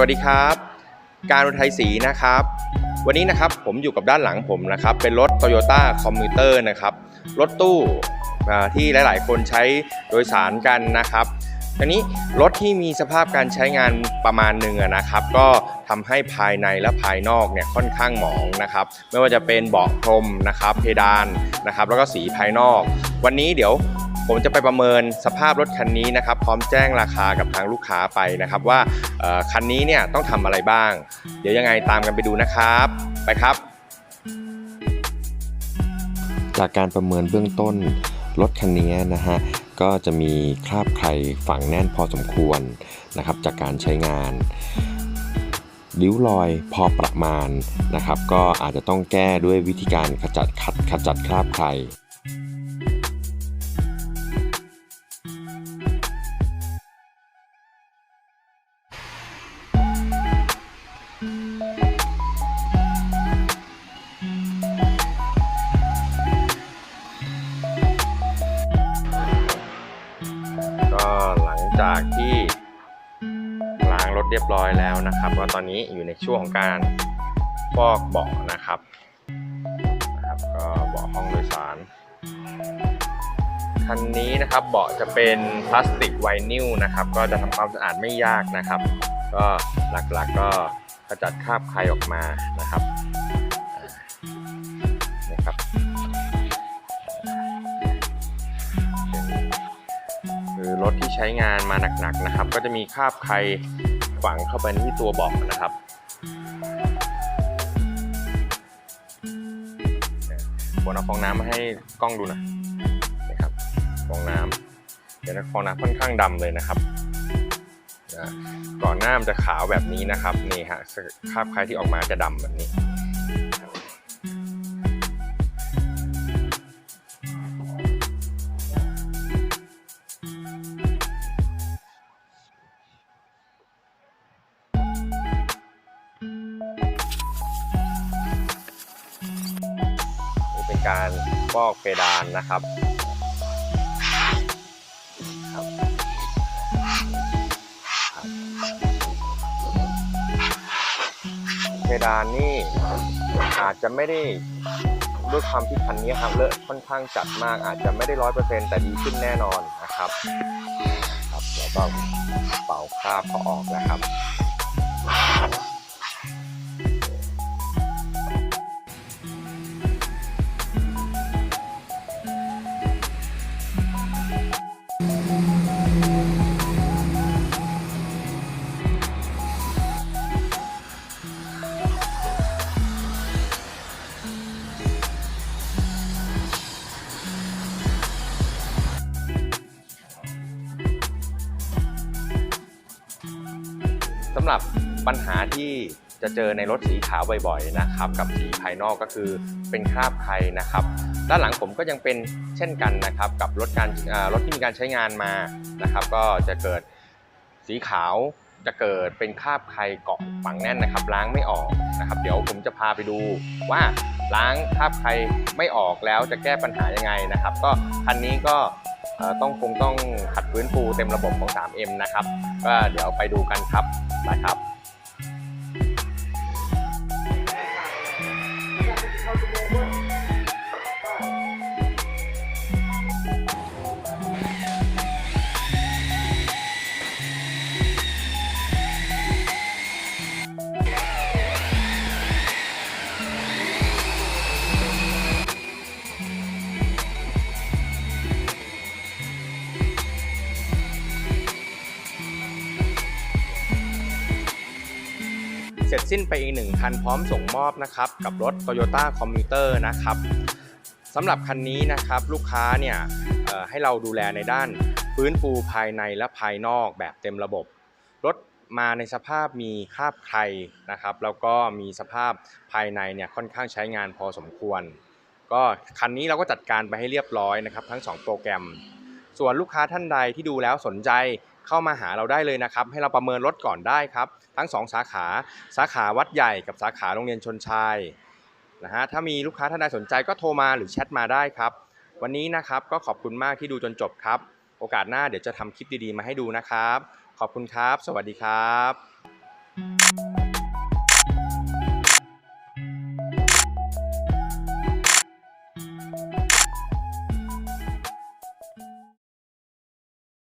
สวัสดีครับ การอุทัยศรีนะครับ วันนี้นะครับผมอยู่กับด้านหลังผมนะครับ เป็นรถ Toyota Commuter นะครับ รถตู้ที่หลาย ๆ คนใช้โดยสารกันนะครับอันนี้รถที่มีสภาพการใช้งานประมาณหนึ่งนะครับ ก็ทำให้ภายในและภายนอกเนี่ยค่อนข้างหมองนะครับ ไม่ว่าจะเป็นเบาะพรมนะครับ เพดานนะครับ แล้วก็สีภายนอก วันนี้เดี๋ยว ผมจะไปประเมินสภาพรถคันนี้นะครับ พร้อมแจ้งราคากับทางลูกค้าไปนะครับ ว่าคันนี้เนี่ยต้องทำอะไรบ้าง เดี๋ยวยังไงตามกันไปดูนะครับ ไปครับ จากการประเมินเบื้องต้นรถคันนี้นะฮะก็จะมีคราบไครฝังแน่นพอสมควรนะครับ จากการใช้งานริ้วรอยพอประมาณนะครับ ก็อาจจะต้องแก้ด้วยวิธีการขจัดขัดขจัดคราบไคร เรียบร้อยแล้วนะครับก็ตอนนี้อยู่ในช่วงของการฟอกเบาะนะครับนะครับก็เบาะห้องโดยสารคันนี้นะครับเบาะจะเป็นพลาสติกไวนิลนะครับ ก็จะทำความสะอาดไม่ยากนะครับ ก็หลักๆก็ขจัดคราบไครออกมานะครับนะครับคือรถที่ใช้งานมาหนักๆนะครับ ก็จะมีคราบไคร ฝังเข้าไปที่ตัวเบาะนะครับบนเอาฟองน้ำมาให้กล้องดูนะนะครับฟองน้ำเดี๋ยวนะฟองน้ำค่อนข้างดำเลยนะครับก่อนหน้ามันจะขาวแบบนี้นะครับนี่ฮะคราบไครที่ออกมาจะดำแบบนี้ การฟอกเพดานนะครับครับครับเพดานนี่อาจจะไม่ได้ด้วยความที่คันนี้ครับเลอะค่อนข้างจัดมากอาจจะไม่ได้ร้อยเปอร์เซ็นต์แต่ดีขึ้นแน่นอนนะครับครับแล้วก็เป่าคราบเขาออกแล้วครับ สำหรับปัญหาที่จะเจอในรถสีขาวบ่อยๆนะครับ กับสีภายนอกก็คือเป็นคราบไครนะครับ ด้านหลังผมก็ยังเป็นเช่นกันนะครับ กับรถการรถที่มีการใช้งานมานะครับ ก็จะเกิดสีขาวจะเกิดเป็นคราบไครเกาะฝังแน่นนะครับ ล้างไม่ออกนะครับ เดี๋ยวผมจะพาไปดูว่าล้างคราบไครไม่ออกแล้วจะแก้ปัญหายังไงนะครับ ก็คันนี้ก็ต้องคงต้องขัดฟื้นฟูเต็มระบบของ 3M นะครับ ก็เดี๋ยวไปดูกันครับ นะครับ เสร็จสิ้นไปอีกหนึ่งคันพร้อมส่งมอบนะครับกับรถ Toyota Commuter นะครับสำหรับคันนี้นะครับลูกค้าเนี่ยให้เราดูแลในด้านฟื้นฟูภายในและภายนอกแบบเต็มระบบ รถมาในสภาพมีคราบไครนะครับ แล้วก็มีสภาพภายในเนี่ยค่อนข้างใช้งานพอสมควร ก็คันนี้เราก็จัดการไปให้เรียบร้อยนะครับ ทั้ง 2 โปรแกรม ส่วนลูกค้าท่านใดที่ดูแล้วสนใจเข้ามาหาเราได้เลยนะครับ ให้เราประเมินรถก่อนได้ครับ ทั้ง 2 สาขา สาขาวัดใหญ่กับสาขาโรงเรียนชนชายนะฮะถ้ามีลูกค้าท่านใดสนใจก็โทรมาหรือแชทมาได้ครับ วันนี้นะครับก็ขอบคุณมากที่ดูจนจบครับ โอกาสหน้าเดี๋ยวจะทำคลิปดีๆมาให้ดูนะครับ ขอบคุณครับ สวัสดีครับ